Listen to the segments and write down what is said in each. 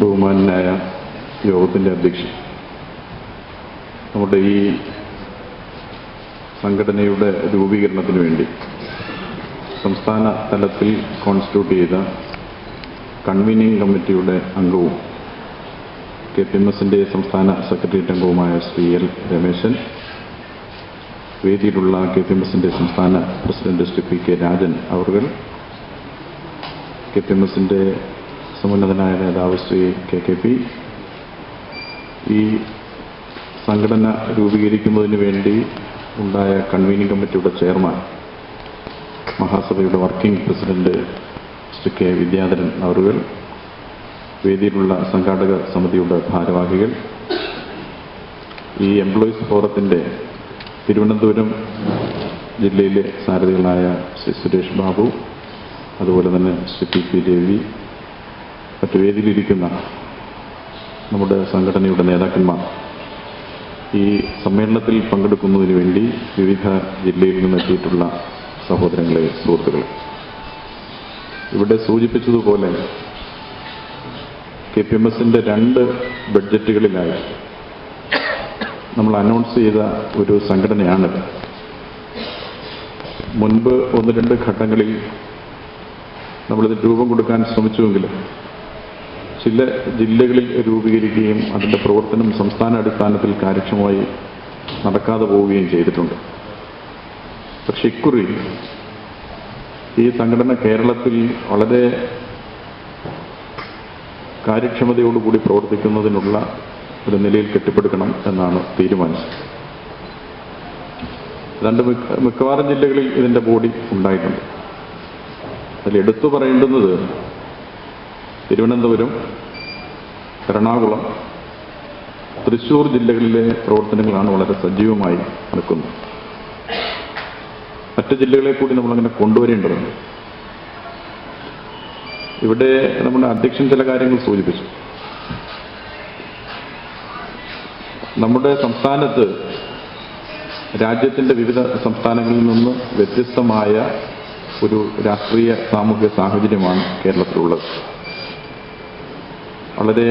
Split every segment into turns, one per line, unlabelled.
ബഹുമാനായ യോഗത്തിന്റെ അധ്യക്ഷൻ. നമ്മുടെ ഈ സംഘടനയുടെ രൂപീകരണത്തിന് വേണ്ടി സംസ്ഥാന തലത്തിൽ കോൺസ്റ്റിറ്റ്യൂട്ട് ചെയ്ത കൺവീനിങ് കമ്മിറ്റിയുടെ അംഗവും കെ പി എം എസിന്റെ സംസ്ഥാന സെക്രട്ടേറിയറ്റ് അംഗവുമായ ശ്രീ എൽ രമേശൻ വേദിയിലുള്ള കെ പി എം എസിന്റെ സംസ്ഥാന president Shri P K Rajan അവർ കെ പി എം എസിന്റെ സമുന്നതനായ നേതാവ് ശ്രീ കെ കെ പി. ഈ സംഘടന രൂപീകരിക്കുന്നതിന് വേണ്ടി ഉണ്ടായ കൺവീനിങ് കമ്മിറ്റിയുടെ chairman മഹാസഭയുടെ working president Shri K Vidyadharan അവറുകൾ വേദിയിലുള്ള സംഘാടക സമിതിയുടെ ഭാരവാഹികൾ ഈ എംപ്ലോയീസ് ഫോറത്തിന്റെ തിരുവനന്തപുരം ജില്ലയിലെ സാരഥികളായ ശ്രീ സുരേഷ് ബാബു അതുപോലെ തന്നെ ശ്രീ പി പി രവി മറ്റു വേദിയിലിരിക്കുന്ന നമ്മുടെ സംഘടനയുടെ നേതാക്കന്മാർ ഈ സമ്മേളനത്തിൽ പങ്കെടുക്കുന്നതിന് വേണ്ടി വിവിധ ജില്ലയിൽ നിന്നെത്തിയിട്ടുള്ള സഹോദരങ്ങളെ സുഹൃത്തുക്കളെ. ഇവിടെ സൂചിപ്പിച്ചതുപോലെ കെ പി എം എസിന്റെ രണ്ട് ബഡ്ജറ്റുകളിലായി നമ്മൾ അനൗൺസ് ചെയ്ത ഒരു സംഘടനയാണ് മുൻപ് ഒന്ന് രണ്ട് ഘട്ടങ്ങളിൽ നമ്മളിത് രൂപം കൊടുക്കാൻ ശ്രമിച്ചുവെങ്കിലും ചില ജില്ലകളിൽ രൂപീകരിക്കുകയും അതിന്റെ പ്രവർത്തനം സംസ്ഥാന അടിസ്ഥാനത്തിൽ കാര്യക്ഷമമായി നടക്കാതെ പോവുകയും ചെയ്തിട്ടുണ്ട്. പക്ഷെ ഇക്കുറി ഈ സംഘടന കേരളത്തിൽ വളരെ കാര്യക്ഷമതയോടുകൂടി പ്രവർത്തിക്കുന്നതിനുള്ള ഒരു നിലയിൽ കെട്ടിപ്പടുക്കണം എന്നാണ് തീരുമാനിച്ചത്. രണ്ട് മിക്ക മിക്കവാറും ജില്ലകളിൽ ഇതിന്റെ ബോഡി ഉണ്ടായിട്ടുണ്ട്. അതിൽ എടുത്തു പറയേണ്ടുന്നത് തിരുവനന്തപുരം എറണാകുളം തൃശൂർ ജില്ലകളിലെ പ്രവർത്തനങ്ങളാണ് വളരെ സജീവമായി നടക്കുന്നത്. മറ്റ് ജില്ലകളെ കൂടി നമ്മളങ്ങനെ കൊണ്ടുവരേണ്ടതുണ്ട്. ഇവിടെ നമ്മുടെ അധ്യക്ഷൻ ചില കാര്യങ്ങൾ സൂചിപ്പിച്ചു. നമ്മുടെ സംസ്ഥാനത്ത് രാജ്യത്തിന്റെ വിവിധ സംസ്ഥാനങ്ങളിൽ നിന്ന് വ്യത്യസ്തമായ ഒരു രാഷ്ട്രീയ സാമൂഹ്യ സാഹചര്യമാണ് കേരളത്തിലുള്ളത്. വളരെ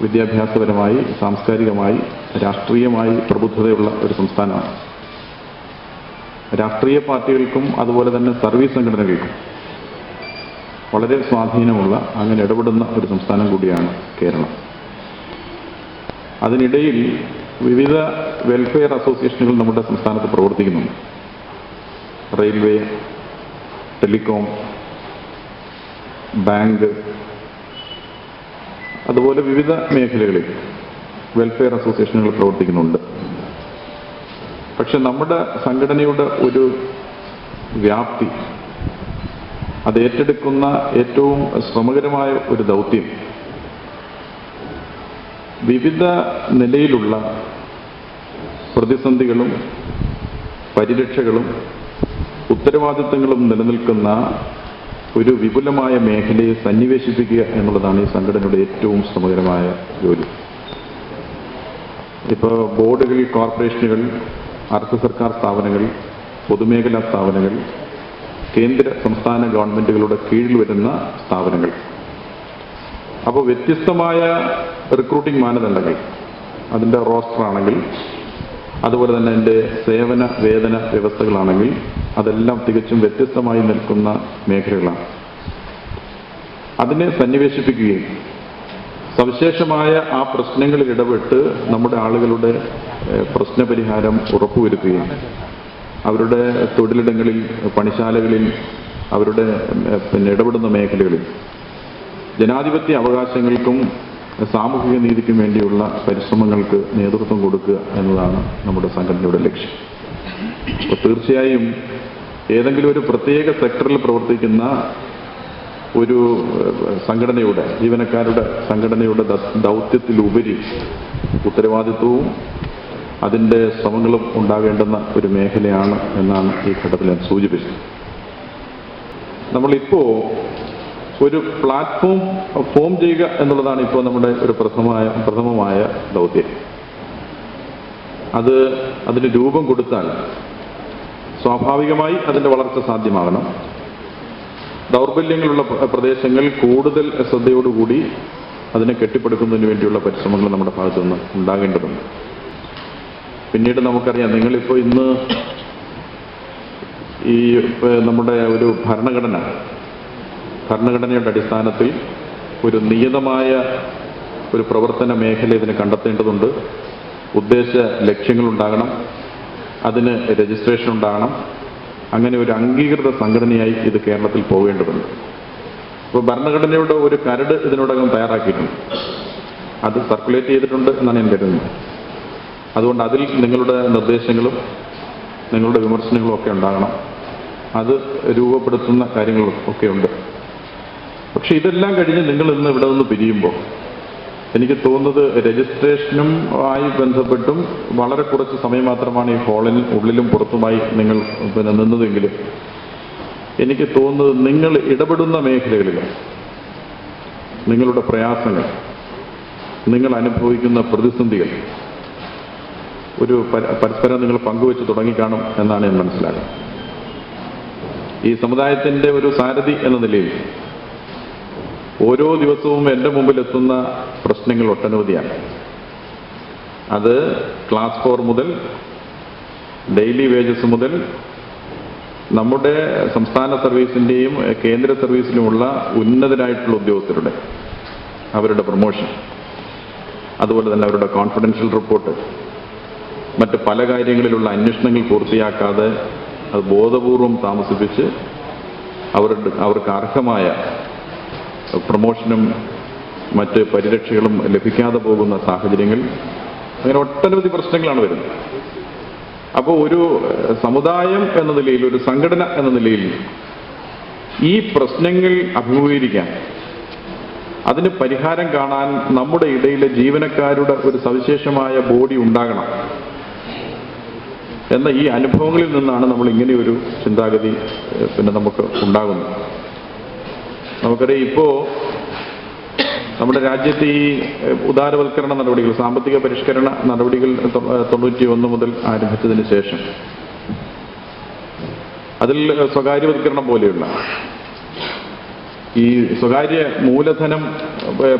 വിദ്യാഭ്യാസപരമായി സാംസ്കാരികമായി രാഷ്ട്രീയമായി പ്രബുദ്ധതയുള്ള ഒരു സംസ്ഥാനമാണ്. രാഷ്ട്രീയ പാർട്ടികൾക്കും അതുപോലെ തന്നെ സർവീസ് സംഘടനകൾക്കും വളരെ സ്വാധീനമുള്ള അങ്ങനെ ഇടപെടുന്ന ഒരു സംസ്ഥാനം കൂടിയാണ് കേരളം. അതിനിടയിൽ വിവിധ വെൽഫെയർ അസോസിയേഷനുകൾ നമ്മുടെ സംസ്ഥാനത്ത് പ്രവർത്തിക്കുന്നുണ്ട്. റെയിൽവേ ടെലികോം ബാങ്ക് അതുപോലെ വിവിധ മേഖലകളിൽ വെൽഫെയർ അസോസിയേഷനുകൾ പ്രവർത്തിക്കുന്നുണ്ട്. പക്ഷെ നമ്മുടെ സംഘടനയുടെ ഒരു വ്യാപ്തി അത് ഏറ്റെടുക്കുന്ന ഏറ്റവും ശ്രമകരമായ ഒരു ദൗത്യം വിവിധ നിലയിലുള്ള പ്രതിസന്ധികളും പരിരക്ഷകളും ഉത്തരവാദിത്തങ്ങളും നിലനിൽക്കുന്ന ഒരു വിപുലമായ മേഖലയെ സന്നിവേശിപ്പിക്കുക എന്നുള്ളതാണ് ഈ സംഘടനയുടെ ഏറ്റവും ശ്രമകരമായ ജോലി. ഇപ്പോൾ ബോർഡുകൾ കോർപ്പറേഷനുകൾ അർദ്ധ സർക്കാർ സ്ഥാപനങ്ങൾ പൊതുമേഖലാ സ്ഥാപനങ്ങൾ കേന്ദ്ര സംസ്ഥാന ഗവൺമെന്റുകളുടെ കീഴിൽ വരുന്ന സ്ഥാപനങ്ങൾ. അപ്പോൾ വ്യത്യസ്തമായ റിക്രൂട്ടിംഗ് മാനദണ്ഡങ്ങൾ. അതിന്റെ റോസ്റ്റർ ആണെങ്കിൽ അതുപോലെ തന്നെ എന്റെ സേവന വേതന വ്യവസ്ഥകളാണെങ്കിൽ അതെല്ലാം തികച്ചും വ്യത്യസ്തമായി നിൽക്കുന്ന മേഖലകളാണ്. അതിനെ സന്നിവേശിപ്പിക്കുകയും സവിശേഷമായ ആ പ്രശ്നങ്ങളിൽ ഇടപെട്ട് നമ്മുടെ ആളുകളുടെ പ്രശ്നപരിഹാരം ഉറപ്പുവരുത്തുകയും അവരുടെ തൊഴിലിടങ്ങളിൽ പണിശാലകളിൽ അവരുടെ പിന്നെ ഇടപെടുന്ന മേഖലകളിൽ ജനാധിപത്യ അവകാശങ്ങൾക്കും സാമൂഹിക നീതിക്കും വേണ്ടിയുള്ള പരിശ്രമങ്ങൾക്ക് നേതൃത്വം കൊടുക്കുക എന്നതാണ് നമ്മുടെ സംഘടനയുടെ ലക്ഷ്യം. അപ്പോൾ തീർച്ചയായും ഏതെങ്കിലും ഒരു പ്രത്യേക സെക്ടറിൽ പ്രവർത്തിക്കുന്ന ഒരു സംഘടനയുടെ ജീവനക്കാരുടെ സംഘടനയുടെ ദൗത്യത്തിലുപരി ഉത്തരവാദിത്വവും അതിന്റെ ശ്രമങ്ങളും ഉണ്ടാകേണ്ടുന്ന ഒരു മേഖലയാണ് എന്നാണ് ഈ ഘട്ടത്തിൽ ഞാൻ സൂചിപ്പിച്ചത്. നമ്മളിപ്പോ ഒരു പ്ലാറ്റ്ഫോം ഫോം ചെയ്യുക എന്നുള്ളതാണ് ഇപ്പോൾ നമ്മുടെ ഒരു പ്രഥമമായ പ്രഥമമായ ദൗത്യം. അത് അതിന് രൂപം കൊടുത്താൽ സ്വാഭാവികമായി അതിന്റെ വളർച്ച സാധ്യമാകണം. ദൗർബല്യങ്ങളുള്ള പ്ര- പ്രദേശങ്ങൾ കൂടുതൽ ശ്രദ്ധയോടുകൂടി അതിനെ കെട്ടിപ്പടുക്കുന്നതിന് വേണ്ടിയുള്ള പരിശ്രമങ്ങൾ നമ്മുടെ ഭാഗത്തു നിന്ന് ഉണ്ടാകേണ്ടതുണ്ട്. പിന്നീട് നമുക്കറിയാം നിങ്ങളിപ്പോൾ ഇന്ന് ഈ നമ്മുടെ ഒരു ഭരണഘടന ഭരണഘടനയുടെ അടിസ്ഥാനത്തിൽ ഒരു നിയതമായ ഒരു പ്രവർത്തന മേഖല ഇതിന് കണ്ടെത്തേണ്ടതുണ്ട്. ഉദ്ദേശ ലക്ഷ്യങ്ങളുണ്ടാകണം. അതിന് രജിസ്ട്രേഷൻ ഉണ്ടാകണം. അങ്ങനെ ഒരു അംഗീകൃത സംഘടനയായി ഇത് കേരളത്തിൽ പോകേണ്ടതുണ്ട്. അപ്പോൾ ഭരണഘടനയുടെ ഒരു കരട് ഇതിനോടകം തയ്യാറാക്കിയിട്ടുണ്ട്. അത് സർക്കുലേറ്റ് ചെയ്തിട്ടുണ്ട് എന്നാണ് ഞാൻ കരുതുന്നത്. അതുകൊണ്ട് അതിൽ നിങ്ങളുടെ നിർദ്ദേശങ്ങളും നിങ്ങളുടെ വിമർശനങ്ങളും ഒക്കെ ഉണ്ടാകണം. അത് രൂപപ്പെടുത്തുന്ന കാര്യങ്ങളും ഒക്കെ ഉണ്ട്. പക്ഷെ ഇതെല്ലാം കഴിഞ്ഞ് നിങ്ങൾ ഇന്ന് ഇവിടെ നിന്ന് പിരിയുമ്പോൾ എനിക്ക് തോന്നുന്നത് രജിസ്ട്രേഷനും ആയി ബന്ധപ്പെട്ടും വളരെ കുറച്ച് സമയം മാത്രമാണ് ഈ ഹാളിൽ ഉള്ളിലും പുറത്തുമായി നിങ്ങൾ പിന്നെ നിന്നതെങ്കിലും എനിക്ക് തോന്നുന്നത് നിങ്ങൾ ഇടപെടുന്ന മേഖലകളിൽ നിങ്ങളുടെ പ്രയാസങ്ങൾ നിങ്ങൾ അനുഭവിക്കുന്ന പ്രതിസന്ധികൾ ഒരു പരസ്പരം നിങ്ങൾ പങ്കുവെച്ച് തുടങ്ങിക്കാണും എന്നാണ് ഞാൻ മനസ്സിലാക്കുന്നത്. ഈ സമുദായത്തിന്റെ ഒരു സാരഥി എന്ന നിലയിൽ ഓരോ ദിവസവും എന്റെ മുമ്പിൽ എത്തുന്ന പ്രശ്നങ്ങൾ ഒട്ടനവധിയാണ്. അത് ക്ലാസ് ഫോർ മുതൽ ഡെയിലി വേജസ് മുതൽ നമ്മുടെ സംസ്ഥാന സർവീസിന്റെയും കേന്ദ്ര സർവീസിലുമുള്ള ഉന്നതരായിട്ടുള്ള ഉദ്യോഗസ്ഥരുടെ അവരുടെ പ്രൊമോഷൻ അതുപോലെ തന്നെ അവരുടെ കോൺഫിഡൻഷ്യൽ റിപ്പോർട്ട് മറ്റ് പല കാര്യങ്ങളിലുള്ള അന്വേഷണങ്ങൾ പൂർത്തിയാക്കാതെ അത് ബോധപൂർവം താമസിപ്പിച്ച് അവരുടെ അവർക്ക് അർഹമായ പ്രൊമോഷനും മറ്റ് പരിരക്ഷകളും ലഭിക്കാതെ പോകുന്ന സാഹചര്യങ്ങൾ അങ്ങനെ ഒട്ടനവധി പ്രശ്നങ്ങളാണ് വരുന്നത്. അപ്പോൾ ഒരു സമുദായം എന്ന നിലയിൽ ഒരു സംഘടന എന്ന നിലയിൽ ഈ പ്രശ്നങ്ങൾ അഭിമുഖീകരിക്കാൻ അതിന് പരിഹാരം കാണാൻ നമ്മുടെ ഇടയിലെ ജീവനക്കാരുടെ ഒരു സവിശേഷമായ ബോഡി ഉണ്ടാകണം എന്ന ഈ അനുഭവങ്ങളിൽ നിന്നാണ് നമ്മൾ ഇങ്ങനെയൊരു ചിന്താഗതി പിന്നെ നമുക്ക് ഉണ്ടാകുന്നത്. നമുക്കറിയാം ഇപ്പോ നമ്മുടെ രാജ്യത്ത് ഈ ഉദാരവൽക്കരണ നടപടികൾ സാമ്പത്തിക പരിഷ്കരണ നടപടികൾ തൊണ്ണൂറ്റി ഒന്ന് മുതൽ ആരംഭിച്ചതിന് ശേഷം അതിൽ സ്വകാര്യവൽക്കരണം പോലെയുള്ള ഈ സ്വകാര്യ മൂലധനം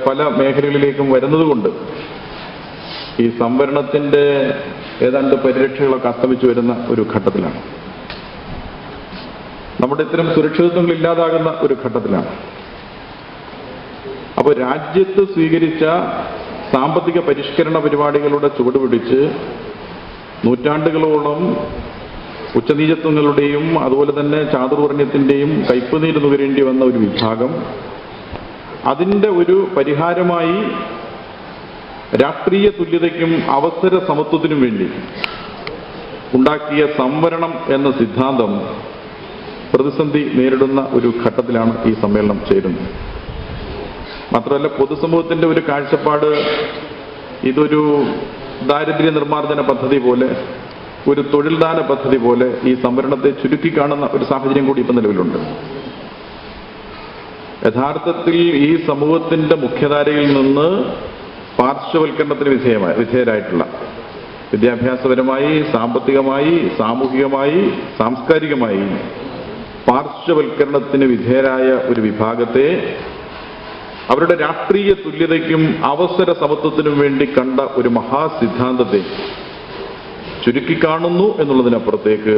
പല മേഖലകളിലേക്കും വരുന്നതുകൊണ്ട് ഈ സംവരണത്തിന്റെ ഏതാണ്ട് പരിരക്ഷകളൊക്കെ അസ്തമിച്ചു വരുന്ന ഒരു ഘട്ടത്തിലാണ്. നമ്മുടെ ഇത്തരം സുരക്ഷിതത്വങ്ങൾ ഇല്ലാതാകുന്ന ഒരു ഘട്ടത്തിലാണ്. അപ്പോൾ രാജ്യത്ത് സ്വീകരിച്ച സാമ്പത്തിക പരിഷ്കരണ പരിപാടികളുടെ ചുവടുപിടിച്ച് നൂറ്റാണ്ടുകളോളം ഉച്ചനീചത്വങ്ങളുടെയും അതുപോലെ തന്നെ ചാതുർവർണ്യത്തിന്റെയും കയ്പുനീര് നുകരേണ്ടി വന്ന ഒരു വിഭാഗം. അതിന്റെ ഒരു പരിഹാരമായി രാഷ്ട്രീയ തുല്യതയ്ക്കും അവസര സമത്വത്തിനും വേണ്ടി ഉണ്ടാക്കിയ സംവരണം എന്ന സിദ്ധാന്തം പ്രതിസന്ധി നേരിടുന്ന ഒരു ഘട്ടത്തിലാണ് ഈ സമ്മേളനം ചേരുന്നത്. മാത്രമല്ല പൊതുസമൂഹത്തിന്റെ ഒരു കാഴ്ചപ്പാട് ഇതൊരു ദാരിദ്ര്യ നിർമ്മാർജന പദ്ധതി പോലെ ഒരു തൊഴിൽദാന പദ്ധതി പോലെ ഈ സംവരണത്തെ ചുരുക്കി കാണുന്ന ഒരു സാഹചര്യം കൂടി ഇപ്പം നിലവിലുണ്ട്. യഥാർത്ഥത്തിൽ ഈ സമൂഹത്തിന്റെ മുഖ്യധാരയിൽ നിന്ന് പാർശ്വവൽക്കരണത്തിന് വിധേയമായ വിധേയരായിട്ടുള്ള വിദ്യാഭ്യാസപരമായി സാമ്പത്തികമായി സാമൂഹികമായി സാംസ്കാരികമായി പാർശ്വവൽക്കരണത്തിന് വിധേയരായ ഒരു വിഭാഗത്തെ അവരുടെ രാഷ്ട്രീയ തുല്യതയ്ക്കും അവസര സമത്വത്തിനും വേണ്ടി കണ്ട ഒരു മഹാസിദ്ധാന്തത്തെ ചുരുക്കി കാണുന്നു എന്നുള്ളതിനപ്പുറത്തേക്ക്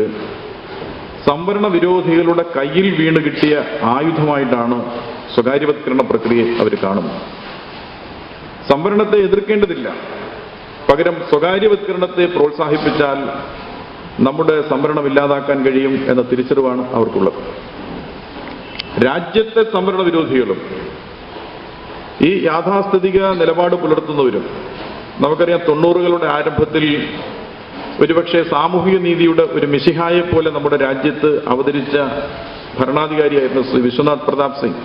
സംവരണ വിരോധികളുടെ കയ്യിൽ വീണ് കിട്ടിയ ആയുധമായിട്ടാണ് സ്വകാര്യവത്കരണ പ്രക്രിയയെ അവർ കാണുന്നത്. സംവരണത്തെ എതിർക്കേണ്ടതില്ല. പകരം സ്വകാര്യവത്കരണത്തെ പ്രോത്സാഹിപ്പിച്ചാൽ നമ്മുടെ സംവരണം ഇല്ലാതാക്കാൻ കഴിയും എന്ന തിരിച്ചറിവാണ് അവർക്കുള്ളത്. രാജ്യത്തെ സംവരണ വിരോധികളും ഈ യാഥാസ്ഥിതിക നിലപാട് പുലർത്തുന്നവരും നമുക്കറിയാം തൊണ്ണൂറുകളുടെ ആരംഭത്തിൽ ഒരുപക്ഷെ സാമൂഹിക നീതിയുടെ ഒരു മിശിഹായെ പോലെ നമ്മുടെ രാജ്യത്ത് അവതരിച്ച ഭരണാധികാരിയായിരുന്നു ശ്രീ വിശ്വനാഥ് പ്രതാപ് സിംഗ്.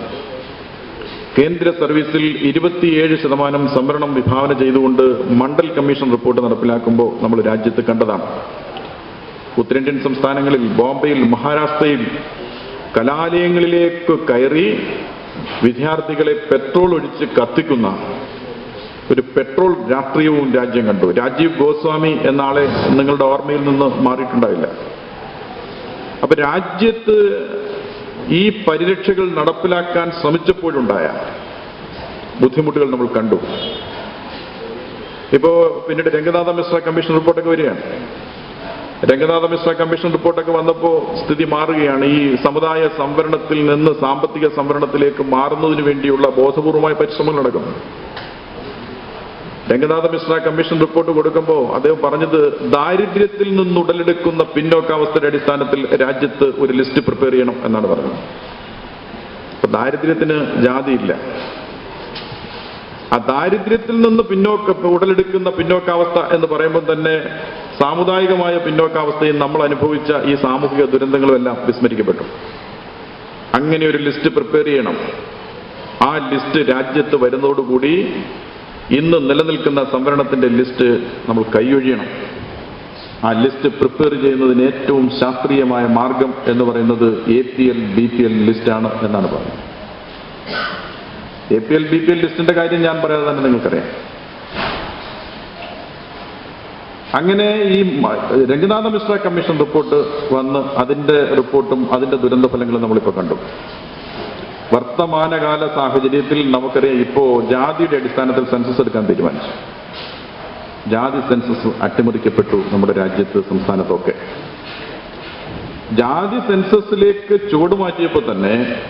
കേന്ദ്ര സർവീസിൽ ഇരുപത്തിയേഴ് ശതമാനം സംവരണം വിഭാവന ചെയ്തുകൊണ്ട് മണ്ഡൽ കമ്മീഷൻ റിപ്പോർട്ട് നടപ്പിലാക്കുമ്പോൾ നമ്മൾ രാജ്യത്ത് കണ്ടതാണ്. ഉത്തരേന്ത്യൻ സംസ്ഥാനങ്ങളിൽ ബോംബെയിൽ മഹാരാഷ്ട്രയിൽ കലാലയങ്ങളിലേക്ക് കയറി വിദ്യാർത്ഥികളെ പെട്രോൾ ഒഴിച്ച് കത്തിക്കുന്ന ഒരു പെട്രോൾ രാഷ്ട്രീയവും രാജ്യം കണ്ടു. രാജീവ് ഗോസ്വാമി എന്ന ആളെ നിങ്ങളുടെ ഓർമ്മയിൽ നിന്ന് മാറിയിട്ടുണ്ടാവില്ല അപ്പൊ രാജ്യത്ത് ഈ പരിരക്ഷകൾ നടപ്പിലാക്കാൻ ശ്രമിച്ചപ്പോഴുണ്ടായ ബുദ്ധിമുട്ടുകൾ നമ്മൾ കണ്ടു. ഇപ്പോ പിന്നീട് രംഗനാഥ മിശ്ര കമ്മീഷൻ റിപ്പോർട്ടൊക്കെ വരികയാണ്. രംഗനാഥ മിശ്ര കമ്മീഷൻ റിപ്പോർട്ടൊക്കെ വന്നപ്പോൾ സ്ഥിതി മാറുകയാണ്. ഈ സമുദായ സംവരണത്തിൽ നിന്ന് സാമ്പത്തിക സംവരണത്തിലേക്ക് മാറുന്നതിന് വേണ്ടിയുള്ള ബോധപൂർവമായ പരിശ്രമങ്ങൾ നടക്കുന്നു. രംഗനാഥ മിശ്ര കമ്മീഷൻ റിപ്പോർട്ട് കൊടുക്കുമ്പോൾ അദ്ദേഹം പറഞ്ഞത് ദാരിദ്ര്യത്തിൽ നിന്ന് ഉടലെടുക്കുന്ന പിന്നോക്കാവസ്ഥയുടെ അടിസ്ഥാനത്തിൽ രാജ്യത്ത് ഒരു ലിസ്റ്റ് പ്രിപ്പയർ ചെയ്യണം എന്നാണ് പറഞ്ഞത്. അപ്പൊ ദാരിദ്ര്യത്തിന് ജാതിയില്ല. ആ ദാരിദ്ര്യത്തിൽ നിന്ന് പിന്നോക്ക ഉടലെടുക്കുന്ന പിന്നോക്കാവസ്ഥ എന്ന് പറയുമ്പോൾ തന്നെ സാമുദായികമായ പിന്നോക്കാവസ്ഥയും നമ്മൾ അനുഭവിച്ച ഈ സാമൂഹിക ദുരന്തങ്ങളും എല്ലാം വിസ്മരിക്കപ്പെട്ടു. അങ്ങനെ ഒരു ലിസ്റ്റ് പ്രിപ്പയർ ചെയ്യണം. ആ ലിസ്റ്റ് രാജ്യത്ത് വരുന്നതോടുകൂടി ഇന്ന് നിലനിൽക്കുന്ന സംവരണത്തിന്റെ ലിസ്റ്റ് നമ്മൾ കൈയൊഴിയണം. ആ ലിസ്റ്റ് പ്രിപ്പയർ ചെയ്യുന്നതിന് ഏറ്റവും ശാസ്ത്രീയമായ മാർഗം എന്ന് പറയുന്നത് A P L B P L ലിസ്റ്റാണ് എന്നാണ് പറയുന്നത്. A P L B P L ലിസ്റ്റിന്റെ കാര്യം ഞാൻ പറയാതെ തന്നെ നിങ്ങൾക്കറിയാം. അങ്ങനെ ഈ രംഗനാഥ മിശ്ര കമ്മീഷൻ റിപ്പോർട്ട് വന്ന് അതിന്റെ റിപ്പോർട്ടും അതിന്റെ ദുരന്ത ഫലങ്ങളും നമ്മളിപ്പോൾ കണ്ടു. വർത്തമാനകാല സാഹചര്യത്തിൽ നമുക്കറിയാം ഇപ്പോ ജാതിയുടെ അടിസ്ഥാനത്തിൽ സെൻസസ് എടുക്കാൻ തീരുമാനിച്ചു. ജാതി സെൻസസ് അട്ടിമറിക്കപ്പെട്ടു നമ്മുടെ രാജ്യത്ത് സംസ്ഥാനത്തൊക്കെ. ജാതി സെൻസസിലേക്ക് ചുവടുമാറ്റിയപ്പോൾ തന്നെ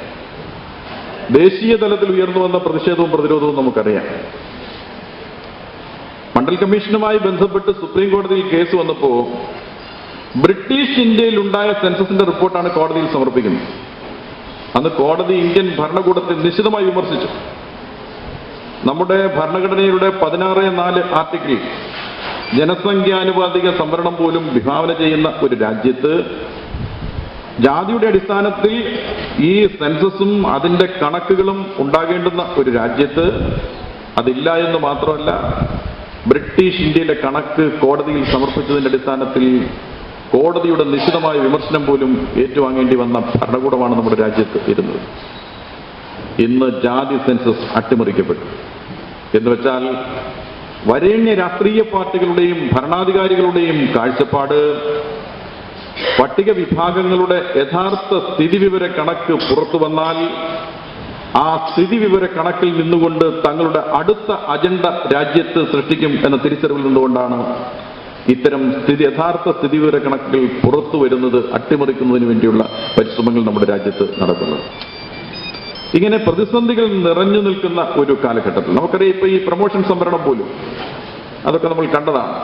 ദേശീയ തലത്തിൽ ഉയർന്നു വന്ന പ്രതിഷേധവും പ്രതിരോധവും നമുക്കറിയാം. മണ്ഡൽ കമ്മീഷനുമായി ബന്ധപ്പെട്ട് സുപ്രീം കോടതിയിൽ കേസ് വന്നപ്പോ ബ്രിട്ടീഷ് ഇന്ത്യയിൽ ഉണ്ടായ സെൻസസിന്റെ റിപ്പോർട്ടാണ് കോടതിയിൽ സമർപ്പിക്കുന്നത്. അന്ന് കോടതി ഇന്ത്യൻ ഭരണകൂടത്തെ നിശിതമായി വിമർശിച്ചു. നമ്മുടെ ഭരണഘടനയുടെ പതിനാറ് നാല് ആർട്ടിക്കിൾ ജനസംഖ്യാനുപാതിക സംവരണം പോലും വിഭാവന ചെയ്യുന്ന ഒരു രാജ്യത്ത് ജാതിയുടെ അടിസ്ഥാനത്തിൽ ഈ സെൻസസും അതിന്റെ കണക്കുകളും ഉണ്ടാകേണ്ടുന്ന ഒരു രാജ്യത്ത് അതില്ല എന്ന് മാത്രമല്ല ബ്രിട്ടീഷ് ഇന്ത്യയിലെ കണക്ക് കോടതിയിൽ സമർപ്പിച്ചതിന്റെ അടിസ്ഥാനത്തിൽ കോടതിയുടെ നിശിതമായ വിമർശനം പോലും ഏറ്റുവാങ്ങേണ്ടി വന്ന ഭരണകൂടമാണ് നമ്മുടെ രാജ്യത്ത് ഇരുന്നത്. ഇന്ന് ജാതി സെൻസസ് അട്ടിമറിക്കപ്പെട്ടു. എന്ന് വെച്ചാൽ വരേണ്യ രാഷ്ട്രീയ പാർട്ടികളുടെയും ഭരണാധികാരികളുടെയും കാഴ്ചപ്പാട് പട്ടിക വിഭാഗങ്ങളുടെ യഥാർത്ഥ സ്ഥിതിവിവര കണക്ക് പുറത്തു വന്നാൽ ആ സ്ഥിതിവിവര കണക്കിൽ നിന്നുകൊണ്ട് തങ്ങളുടെ അടുത്ത അജണ്ട രാജ്യത്ത് സൃഷ്ടിക്കും എന്ന തിരിച്ചറിവിൽ നിന്നുകൊണ്ടാണ് ഇത്തരം സ്ഥിതി യഥാർത്ഥ സ്ഥിതിവിവര കണക്കിൽ പുറത്തു വരുന്നത് അട്ടിമറിക്കുന്നതിന് വേണ്ടിയുള്ള പരിശ്രമങ്ങൾ നമ്മുടെ രാജ്യത്ത് നടക്കുന്നത്. ഇങ്ങനെ പ്രതിസന്ധികൾ നിറഞ്ഞു നിൽക്കുന്ന ഒരു കാലഘട്ടത്തിൽ. നമുക്കറിയാം ഇപ്പൊ ഈ പ്രൊമോഷൻ സംവരണം പോലും അതൊക്കെ നമ്മൾ കണ്ടതാണ്.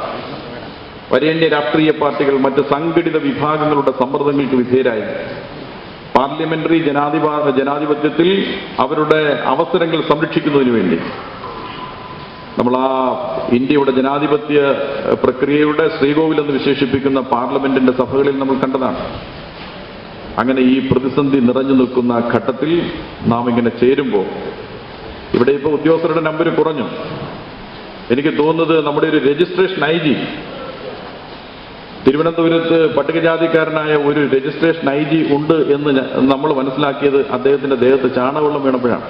വരേണ്യ രാഷ്ട്രീയ പാർട്ടികൾ മറ്റ് സംഘടിത വിഭാഗങ്ങളുടെ സമ്മർദ്ദങ്ങൾക്ക് വിധേയരായി പാർലമെന്ററി ജനാധിപാ ജനാധിപത്യത്തിൽ അവരുടെ അവസരങ്ങൾ സംരക്ഷിക്കുന്നതിന് വേണ്ടി. നമ്മൾ ആ ഇന്ത്യയുടെ ജനാധിപത്യ പ്രക്രിയയുടെ ശ്രീകോവിൽ എന്ന് വിശേഷിപ്പിക്കുന്ന പാർലമെന്റിന്റെ സഭകളിൽ നമ്മൾ കണ്ടതാണ്. അങ്ങനെ ഈ പ്രതിസന്ധി നിറഞ്ഞു നിൽക്കുന്ന ഘട്ടത്തിൽ നാം ഇങ്ങനെ ചേരുമ്പോൾ ഇവിടെ ഇപ്പോൾ ഉദ്യോഗസ്ഥരുടെ നമ്പർ കുറഞ്ഞു. എനിക്ക് തോന്നുന്നത് നമ്മുടെ ഒരു രജിസ്ട്രേഷൻ ഐ തിരുവനന്തപുരത്ത് പട്ടികജാതിക്കാരനായ ഒരു രജിസ്ട്രേഷൻ ഐ ജി ഉണ്ട് എന്ന് നമ്മൾ മനസ്സിലാക്കിയത് അദ്ദേഹത്തിന്റെ ദേഹത്ത് ചാണകവെള്ളം വീണപ്പോഴാണ്.